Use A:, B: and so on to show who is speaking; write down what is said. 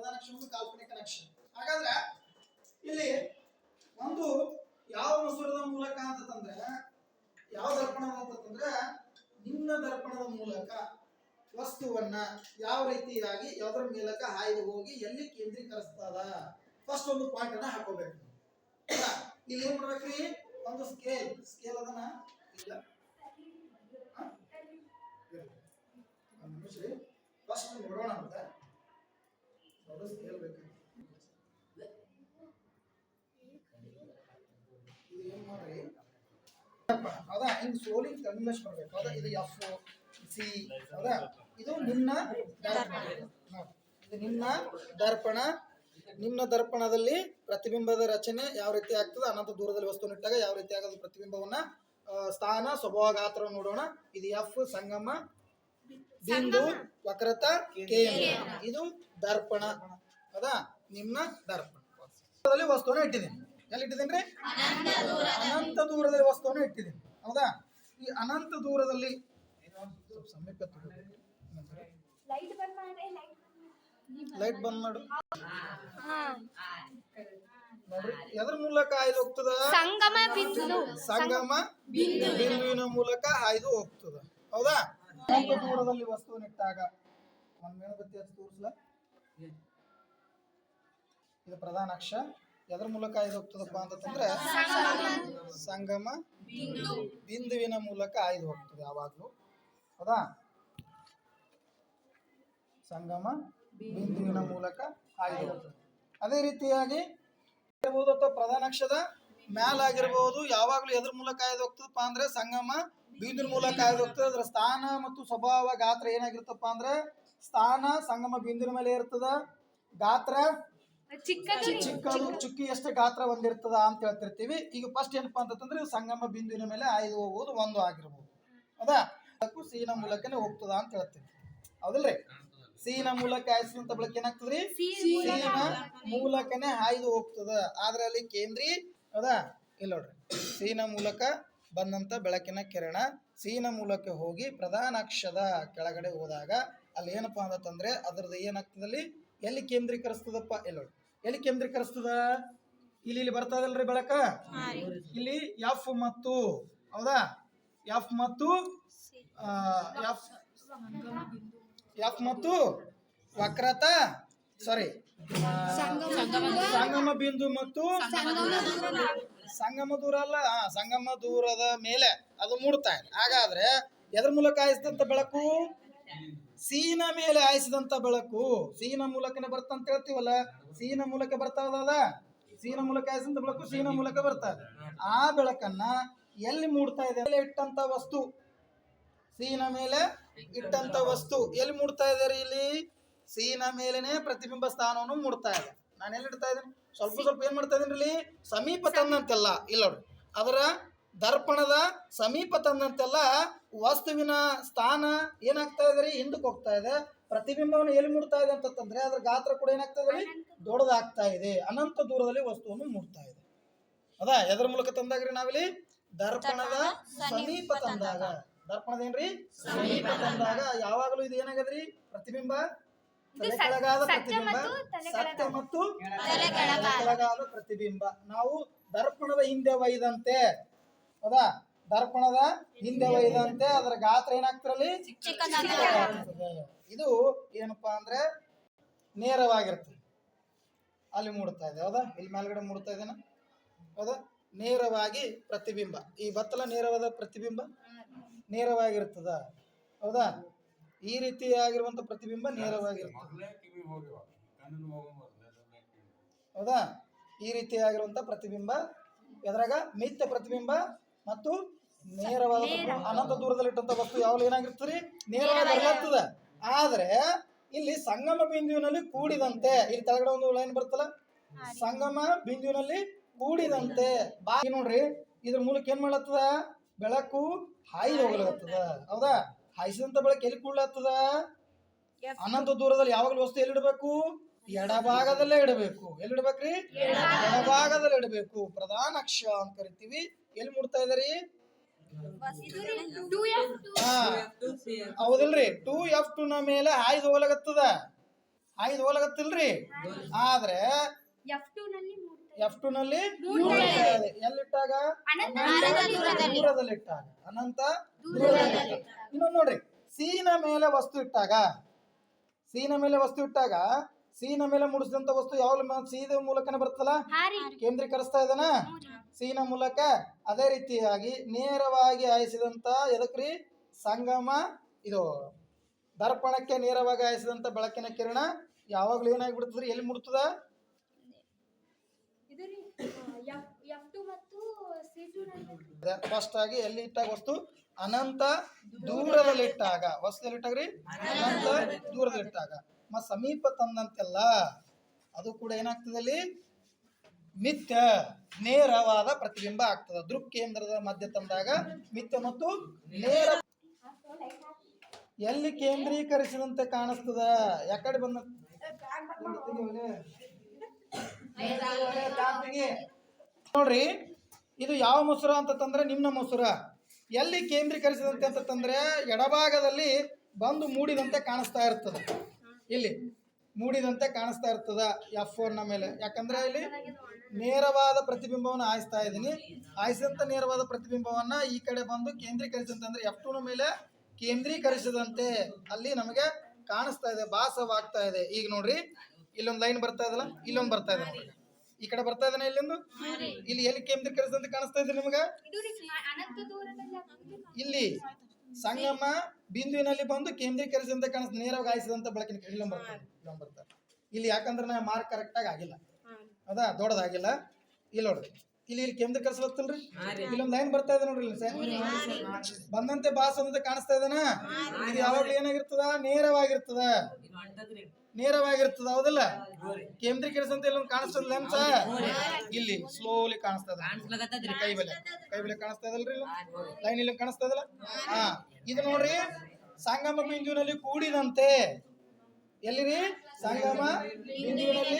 A: ಪ್ರಧಾನ ಒಂದು ಕಾಲ್ಪನಿಕ ನಕ್ಷೆ ಹಾಗಾದ್ರೆ ಇಲ್ಲಿ ಒಂದು ಯಾವ ಮಸೂರದ ಮೂಲಕ ಅಂತಂದ್ರೆ, ಯಾವ ದರ್ಪಣ ಅಂತಂದ್ರೆ ನಿಮ್ನ ದರ್ಪಣದ ಮೂಲಕ ವಸ್ತುವನ್ನ ಯಾವ ರೀತಿಯಾಗಿ, ಯಾವ್ದ್ರ ಮೂಲಕ ಹಾಯ್ದು ಹೋಗಿ ಎಲ್ಲಿ ಕೇಂದ್ರೀಕರಿಸ್ತದ? ಫಸ್ಟ್ ಒಂದು ಪಾಯಿಂಟ್ ಅನ್ನ ಹಾಕೋಬೇಕು? ಇಲ್ಲಿ ಏನ್ ಮಾಡ್ಬೇಕ್ರಿ? ಒಂದು ಸ್ಕೇಲ್ ಸ್ಕೇಲ್ ಅದನ್ನ ಇಲ್ಲ. ಫಸ್ಟ್ ನೋಡೋಣ. ಅಂತ ಕೇಳ್ಬೇಕಾಗಿ ಇದು ಮಾಡ್ರಿ? ಅದ ಹಿಂಗ್ ಸೋಲಿ ಕನ್ವೆಸ್ಟ್ ಮಾಡ್ಬೇಕು. ಅದ ಇದು ಎಫ್ ಸಿ ಅದ ಇದು ನಿಮ್ಮ ದರ್ಪಣ. ಇದು ನಿಮ್ಮ ದರ್ಪಣ. ನಿಮ್ಮ ದರ್ಪಣದಲ್ಲಿ ಪ್ರತಿಬಿಂಬದ ರಚನೆ ಯಾವ ರೀತಿ ಆಗ್ತದೆ? ಅನಂತ ದೂರದಲ್ಲಿ ವಸ್ತುವನ್ನು ಇಟ್ಟಾಗ ಯಾವ ರೀತಿ ಆಗೋದು ಪ್ರತಿಬಿಂಬವನ್ನ ಸ್ಥಾನ, ಸ್ವಭಾವ ಗಾತ್ರ ನೋಡೋಣ. ಇದು ಎಫ್ ಸಂಗಮ ಬಿಂದು ವಕ್ರತ ಕೇಂದ್ರ. ಇದು ದರ್ಪಣ. ಹೌದಾ? ನಿಮ್ಮ ದರ್ಪಣ. ವಸ್ತುವನ್ನ ಇಟ್ಟಿದ್ದೀನಿ. ಎಲ್ಲಿ ಇಟ್ಟಿದ್ದೀನಿ ಅನಂತ ದೂರದಲ್ಲಿ. ವಸ್ತುವನ್ನ ಇಟ್ಟಿದ್ದೀನಿ. ಹೌದಾ? ಈ ಅನಂತ ದೂರದಲ್ಲಿ.
B: ಲೈಟ್ ಬಂದ್
A: ಮಾಡು. ನೋಡ್ರಿ ಎದ್ರ ಮೂಲಕ ಆಯ್ದು ಹೋಗ್ತದ?
B: ಸಂಗಮ ಬಿಂದು.
A: ಸಂಗಮ. ಬಿಂದುವಿನ ಮೂಲಕ ಆಯ್ದು ಹೋಗ್ತದ. ಹೌದಾ? ಅನಂತ ದೂರದಲ್ಲಿ ವಸ್ತು ಇಟ್ಟಾಗ ಒಂದ್ ಮೇಣಬತ್ತಿ ಹಚ್ಚಿ ತೋರಿಸ್ಲ? ಇದು ಪ್ರಧಾನ ಅಕ್ಷ. ಎದ್ರ ಮೂಲಕ ಆಯ್ದು ಹೋಗ್ತದಪ್ಪ ಅಂತಂದ್ರೆ ಸಂಗಮ ಬಿಂದುವಿನ ಮೂಲಕ ಆಯ್ದು ಹೋಗ್ತದೆ ಯಾವಾಗ್ಲೂ. ಹೌದಾ? ಸಂಗಮ ಬಿಂದುವಿನ ಮೂಲಕ ಆಯ್ದು ಹೋಗ್ತದೆ. ಅದೇ ರೀತಿಯಾಗಿ ಅಥವಾ ಪ್ರಧಾನ ಅಕ್ಷದ ಮ್ಯಾಲಾಗಿರ್ಬೋದು ಯಾವಾಗ್ಲೂ ಎದ್ರ ಮೂಲಕ ಆಯ್ದು ಹೋಗ್ತದಪ್ಪ ಅಂದ್ರೆ ಸಂಗಮ ಬಿಂದುವಿನ ಮೂಲಕ ಆಗಿರುತ್ತೆ ಅದರ ಸ್ಥಾನ ಮತ್ತು ಸ್ವಭಾವ ಗಾತ್ರ ಏನಾಗಿರ್ತಪ್ಪ ಅಂದ್ರೆ ಸ್ಥಾನ ಸಂಗಮ ಬಿಂದಿನ ಮೇಲೆ ಇರ್ತದ. ಗಾತ್ರ
B: ಚಿಕ್ಕ
A: ಚಿಕ್ಕದು ಚುಕ್ಕಿ ಎಷ್ಟು ಗಾತ್ರ ಒಂದಿರ್ತದ ಅಂತ ಹೇಳ್ತಿರ್ತೀವಿ. ಈಗ ಫಸ್ಟ್ ಏನಪ್ಪಾ ಅಂತಂದ್ರೆ ಸಂಗಮ ಬಿಂದುವಿನ ಮೇಲೆ ಆಯ್ದು ಹೋಗುವುದು ಒಂದು ಆಗಿರ್ಬೋದು. ಹೌದಾ ಅದಕ್ಕೂ ಸೀನ ಮೂಲಕನೇ ಹೋಗ್ತದ ಅಂತ ಹೇಳ್ತೀವಿ ಹೌದಲ್ರಿ? ಸೀನ ಮೂಲಕ ಆಯ್ಸಿದಂತ ಬಳಕೆ ಏನಾಗ್ತದ್ರಿ? ಸೀನ ಮೂಲಕನೇ ಹಾಯ್ದು ಹೋಗ್ತದ. ಆದ್ರೆ ಅಲ್ಲಿ ಕೇಂದ್ರಿ ಹೌದಾ ಇಲ್ಲ ನೋಡ್ರಿ. ಸೀನ ಮೂಲಕ ಬಂದಂತ ಬೆಳಕಿನ ಕಿರಣ ಸೀನ ಮೂಲಕ್ಕೆ ಹೋಗಿ ಪ್ರಧಾನ ಅಕ್ಷದ ಕೆಳಗಡೆ ಹೋದಾಗ ಅಲ್ಲಿ ಏನಪ್ಪ ಅಂತಂದ್ರೆ ಅದ್ರದ್ದು ಏನಾಗ್ತದಲ್ಲಿ? ಎಲ್ಲಿ ಕೇಂದ್ರೀಕರಿಸ್ತದಪ್ಪ? ಎಲ್ಲ ಎಲ್ಲಿ ಕೇಂದ್ರೀಕರಿಸ್ತದ? ಇಲ್ಲಿ ಇಲ್ಲಿ ಬರ್ತದಲ್ರಿ ಬೆಳಕ? ಇಲ್ಲಿ ಎಫ್ ಮತ್ತು ಹೌದಾ? ಎಫ್ ಮತ್ತು ಎಫ್ ಎಫ್ ಮತ್ತು ವಕ್ರತ ಸಾರಿ ಸಂಗಮ. ಬಿಂದು ಮತ್ತು ಸಂಗಮ ದೂರ ಅಲ್ಲ ಆ, ಸಂಗಮ ದೂರದ ಮೇಲೆ ಅದು ಮೂಡ್ತಾ ಇದೆ ಹಾಗಾದ್ರೆ ಎದ್ರ ಮೂಲಕ ಹಾಯಿಸಿದಂತ ಬೆಳಕು? ಸೀನ ಮೇಲೆ ಹಾಯಿಸಿದಂತ ಬೆಳಕು. ಸೀನ ಮೂಲಕನೇ ಬರ್ತ ಅಂತ ಹೇಳ್ತೀವಲ್ಲ ಸೀನ ಮೂಲಕ ಬರ್ತಾ ಇದಲ್ಲ ಸೀನ ಮೂಲಕ ಹಾಯಿಸಿದಂತ ಬೆಳಕು ಸೀನ ಮೂಲಕ ಬರ್ತಾ ಇದೆ ಆ ಬೆಳಕನ್ನ ಎಲ್ಲಿ ಮೂಡ್ತಾ ಇದೆ? ಮೇಲೆ ಇಟ್ಟಂತ ವಸ್ತು. ಸೀನ ಮೇಲೆ ಇಟ್ಟಂತ ವಸ್ತು. ಎಲ್ಲಿ ಮೂಡ್ತಾ ಇದ್ದಾರೆ ಇಲ್ಲಿ? ಸೀನ ಮೇಲೆನೆ ಪ್ರತಿಬಿಂಬ ಸ್ಥಾನವನ್ನು ಮೂಡ್ತಾ ಇದೆ. ನಾನು ಎಲ್ಲಿ ಇಡ್ತಾ ಇದ್ದೀನಿ? ಸ್ವಲ್ಪ ಸ್ವಲ್ಪ ಏನ್ ಮಾಡ್ತಾ ಇದ್ದೀನಿ ಇಲ್ಲಿ? ಸಮೀಪ ತಂದಂತೆಲ್ಲ ಇಲ್ಲ ನೋಡ್ರಿ ಅದರ ದರ್ಪಣದ ಸಮೀಪ ತಂದಂತೆಲ್ಲ ವಸ್ತುವಿನ ಸ್ಥಾನ ಏನಾಗ್ತಾ ಇದೆ ರೀ? ಹಿಂದಕ್ಕೆ ಹೋಗ್ತಾ ಇದೆ. ಪ್ರತಿಬಿಂಬವನ್ನು ಎಲ್ಲಿ ಮೂಡ್ತಾ ಇದೆ ಅಂತಂದ್ರೆ ಅದ್ರ ಗಾತ್ರ ಕೂಡ ಏನಾಗ್ತಾ ಇದೆ ರೀ? ದೊಡ್ಡದಾಗ್ತಾ ಇದೆ. ಅನಂತ ದೂರದಲ್ಲಿ ವಸ್ತುವನ್ನು ಮೂಡ್ತಾ ಇದೆ. ಅದಾ ಎದ್ರ ಮೂಲಕ ತಂದಾಗ್ರಿ ನಾವಿಲ್ಲಿ? ದರ್ಪಣದ ಸಮೀಪ ತಂದಾಗ. ದರ್ಪಣದ ಏನ್ರಿ? ಸಮೀಪ ತಂದಾಗ. ಯಾವಾಗಲೂ ಇದು ಏನಾಗದ್ರಿ? ಪ್ರತಿಬಿಂಬ ಪ್ರತಿಬಿಂಬ ಸತ್ಯ ಮತ್ತು ಪ್ರತಿಬಿಂಬ. ನಾವು ದರ್ಪಣದ ಹಿಂದೆ ಒಯ್ದಂತೆ ಹೌದಾ? ದರ್ಪಣದ ಹಿಂದೆ ಒಯ್ದಂತೆ ಅದರ ಗಾತ್ರ ಏನಾಗ್ತಿರಲಿ. ಇದು ಏನಪ್ಪಾ ಅಂದ್ರೆ ನೇರವಾಗಿರ್ತದೆ. ಅಲ್ಲಿ ಮೂಡ್ತಾ ಇದೆ ಹೌದಾ? ಇಲ್ಲಿ ಮೇಲ್ಗಡೆ ಮೂಡ್ತಾ ಇದೇನ? ಹೌದಾ? ನೇರವಾಗಿ ಪ್ರತಿಬಿಂಬ. ಈ ಬತ್ತಲ ನೇರವಾದ ಪ್ರತಿಬಿಂಬ? ನೇರವಾಗಿರ್ತದ ಹೌದಾ? ಈ ರೀತಿಯಾಗಿರುವಂತ ಪ್ರತಿಬಿಂಬ
C: ನೇರವಾಗಿರುತ್ತೆ.
A: ಹೌದಾ? ಈ ರೀತಿಯಾಗಿರುವಂತ ಪ್ರತಿಬಿಂಬ ಎದ್ರಾಗ ಮಿಥ್ಯ ಪ್ರತಿಬಿಂಬ ಮತ್ತು ನೇರವಾದ. ಅನಂತ ದೂರದಲ್ಲಿಟ್ಟಂತ ವಸ್ತು ಯಾವಾಗ ಏನಾಗಿರ್ತದೆ ನೇರವಾಗಿ ಬರ್ಲಾಗ್ತದ ಆದ್ರೆ ಇಲ್ಲಿ ಸಂಗಮ ಬಿಂದುವಿನಲ್ಲಿ ಕೂಡಿದಂತೆ ಇಲ್ಲಿ ಕೆಳಗಡೆ ಒಂದು ಲೈನ್ ಬರ್ತಲ್ಲ ಸಂಗಮ ಬಿಂದುವಿನಲ್ಲಿ ಕೂಡಿದಂತೆ. ಬಾಯಿ ನೋಡ್ರಿ ಇದ್ರ ಮೂಲಕ ಏನ್ ಮಾಡ್ಲತ್ತದ? ಬೆಳಕು ಹಾಯಿ ಹೋಗ್ಲತ್ತದ. ಹೌದಾ? ಹಾಯಿಸಿದಂತ ಬಳಕೆ ಎಲ್ಲಿ ಕೂಡ ಅನಂತ ದೂರದಲ್ಲಿ ಯಾವಾಗಲೂ ವಸ್ತು ಎಲ್ಲಿಡಬೇಕು ಎಡಭಾಗದಲ್ಲೇ ಇಡಬೇಕು. ಎಲ್ಲಿ ಇಡ್ಬೇಕ್ರಿ? ಎಡಭಾಗದಲ್ಲಿ ಇಡಬೇಕು. ಪ್ರಧಾನ ಅಕ್ಷ ಅಂತ ಕರಿತೀವಿ. ಎಲ್ಲಿ ಮುಡ್ತಾ ಇದಾರಿ ಹೌದಲ್ರಿ ಹೌದಿಲ್ರಿ. ಟೂ ಎಫ್ ಟು ನ ಮೇಲೆ ಹಾಯ್ದು ಹೋಗ್ಲಾಗತ್ತದ ಹಾಯ್ದು ಹೋಗ್ಲಾಗತ್ತಿಲ್ರಿ ಆದ್ರೆ
B: ಎಫ್ ಟೂ ನಲ್ಲಿ ಮೂಡ್ತಾ
A: ಎಫ್ ಟು ನಲ್ಲಿ. ಎಲ್ಲಿಟ್ಟಾಗ?
B: ಅನಂತ
A: ದೂರದಲ್ಲಿ. ಇಟ್ಟಾಗ ಅನಂತ ಇನ್ನೊಂದು ನೋಡ್ರಿ ಸೀನ ಮೇಲೆ ವಸ್ತು ಇಟ್ಟಾಗ. ಸೀನ ಮೇಲೆ ವಸ್ತು ಇಟ್ಟಾಗ ಸೀನ ಮೇಲೆ ಮುಡಿಸಿದಂತ ವಸ್ತು ಯಾವ ಸೀದ ಮೂಲಕನೇ ಬರ್ತಲ್ಲ ಕೇಂದ್ರೀಕರಿಸ್ತಾ ಇದ್ದಾನ? ಸೀನ ಮೂಲಕ ಅದೇ ರೀತಿಯಾಗಿ ನೇರವಾಗಿ ಆಯಿಸಿದಂತ ಎದಕ್ರಿ? ಸಂಗಮ ಇದು ದರ್ಪಣಕ್ಕೆ ನೇರವಾಗಿ ಆಯಿಸಿದಂತ ಬೆಳಕಿನ ಕಿರಣ ಯಾವಾಗ್ಲೂ ಏನಾಗ್ಬಿಡ್ತದ್ರಿ? ಎಲ್ಲಿ ಮುಡ್ತದ
B: ಇದು ರೀ ಎಫ್ ಟು ಮತ್ತು ಸಿ ಟು ನಲ್ಲಿ
A: ಫಸ್ಟ್ ಆಗಿ ಎಲ್ಲಿ ಇಟ್ಟಾಗ ವಸ್ತು? ಅನಂತ ದೂರದಲ್ಲಿ ಇಟ್ಟಾಗ. ವಸ್ತು ಎಲ್ಲಿ ಇಟ್ಟಾಗ್ರಿ? ಅನಂತ ದೂರದಲ್ಲಿ ಇಟ್ಟಾಗ. ಮ ಸಮೀಪ ತಂದಂತೆಲ್ಲ ಅದು ಕೂಡ ಏನಾಗ್ತದೆ ಅಲ್ಲಿ? ಮಿಥ್ಯ ನೇರವಾದ ಪ್ರತಿಬಿಂಬ ಆಗ್ತದೆ. ದೃಕ್ ಕೇಂದ್ರದ ಮಧ್ಯ ತಂದಾಗ ಮಿಥ್ಯ ಮತ್ತು ನೇರ ಎಲ್ಲಿ ಕೇಂದ್ರೀಕರಿಸಿದಂತೆ ಕಾಣಿಸ್ತದ? ಯಾಕಡೆ ಬಂದ ನೋಡ್ರಿ. ಇದು ಯಾವ ಮೊಸರು ಅಂತಂದ್ರೆ ನಿಮ್ಮ ಮೊಸರ. ಎಲ್ಲಿ ಕೇಂದ್ರೀಕರಿಸಿದಂತೆ ಅಂತಂದ್ರೆ ಎಡಭಾಗದಲ್ಲಿ ಬಂದು ಮೂಡಿದಂತೆ ಕಾಣಿಸ್ತಾ ಇರ್ತದೆ. ಇಲ್ಲಿ ಮೂಡಿದಂತೆ ಕಾಣಿಸ್ತಾ ಇರ್ತದ ಎಫ್ನ ಮೇಲೆ. ಯಾಕಂದ್ರೆ ಇಲ್ಲಿ ನೇರವಾದ ಪ್ರತಿಬಿಂಬವನ್ನು ಆಯಿಸ್ತಾ ಇದ್ದೀನಿ. ಆಯಿಸಿದಂಥ ನೇರವಾದ ಪ್ರತಿಬಿಂಬವನ್ನ ಈ ಕಡೆ ಬಂದು ಕೇಂದ್ರೀಕರಿಸಿದಂತಂದ್ರೆ ಎಫ್ ಟೂನ ಮೇಲೆ ಕೇಂದ್ರೀಕರಿಸಿದಂತೆ ಅಲ್ಲಿ ನಮಗೆ ಕಾಣಿಸ್ತಾ ಇದೆ, ಭಾಸವಾಗ್ತಾ ಇದೆ. ಈಗ ನೋಡ್ರಿ, ಇಲ್ಲೊಂದು ಲೈನ್ ಬರ್ತಾ ಇದಲ್ಲ, ಇಲ್ಲೊಂದು ಬರ್ತಾ ಇದೆ ನೋಡ್ರಿ. ಈ ಕಡೆ ಬರ್ತಾ ಇದ್ದಾನೆ ಇಲ್ಲಿಂದು? ಇಲ್ಲಿ ಎಲ್ಲಿ ಕೇಂದ್ರ ಕಾಣಿಸ್ತಾ ಇದೆ ನಿಮಗೆ? ಇಲ್ಲಿ ಸಂಗಮ ಬಿಂದುವಿನಲ್ಲಿ ಬಂದು ಕೇಂದ್ರ ಕಾಣಿಸ್ ನೇರವಾಗಿ ಆಯಿಸಿದಂತ ಬೆಳಕಿನ ಕಿರಣ ಬರ್ತಾರೆ ಇಲ್ಲಿ ಯಾಕಂದ್ರೆ ನಾ ಮಾರ್ಕ್ ಕರೆಕ್ಟಾಗಿ ಆಗಿಲ್ಲ. ಹೌದಾ ದೊಡ್ಡದಾಗಿಲ್ಲ. ಇಲ್ಲಿ ನೋಡ್ರಿ. ಇಲ್ಲಿ ಇಲ್ಲಿ ಕೇಂದ್ರೀಕರಿಸಲತ್ತಿಲ್ರಿ ಇಲ್ಲೊಂದು ಲೈನ್ ಬರ್ತಾ ಇದೆ ನೋಡ್ರಿ ಇಲ್ಲಿ ಬಂದಂತೆ ಬಾಸ್ ಅಂತ ಕಾಣಿಸ್ತಾ ಇದನ? ಇದು ಯಾವಾಗ್ಲೂ ಏನಾಗಿರ್ತದ? ನೇರವಾಗಿರ್ತದ. ನೇರವಾಗಿರ್ತದ ಹೌದಿಲ್ಲ? ಕೇಂದ್ರೀಕರಿಸಂತ ಇಲ್ಲೊಂದು ಕಾಣಿಸ್ತದ ಲೆನ್ಸ? ಇಲ್ಲಿ ಸ್ಲೋಲಿ ಕಾಣಿಸ್ತಾ ಇದೆ. ಕೈ ಬೆಲೆ ಕೈ ಬೆಲೆ ಕಾಣಿಸ್ತಾ ಇದಲ್ರಿ ಲೈನ್ ಇಲ್ಲಿ ಕಾಣಿಸ್ತಾ ಇದಲ್ಲ? ಹಾ ಇದು ನೋಡ್ರಿ ಸಂಗಮ ಬಿಂದುವಿನಲ್ಲಿ ಕೂಡಿದಂತೆ. ಎಲ್ಲಿರಿ? ಸಂಗಮ ಬಿಂದುವಿನಲ್ಲಿ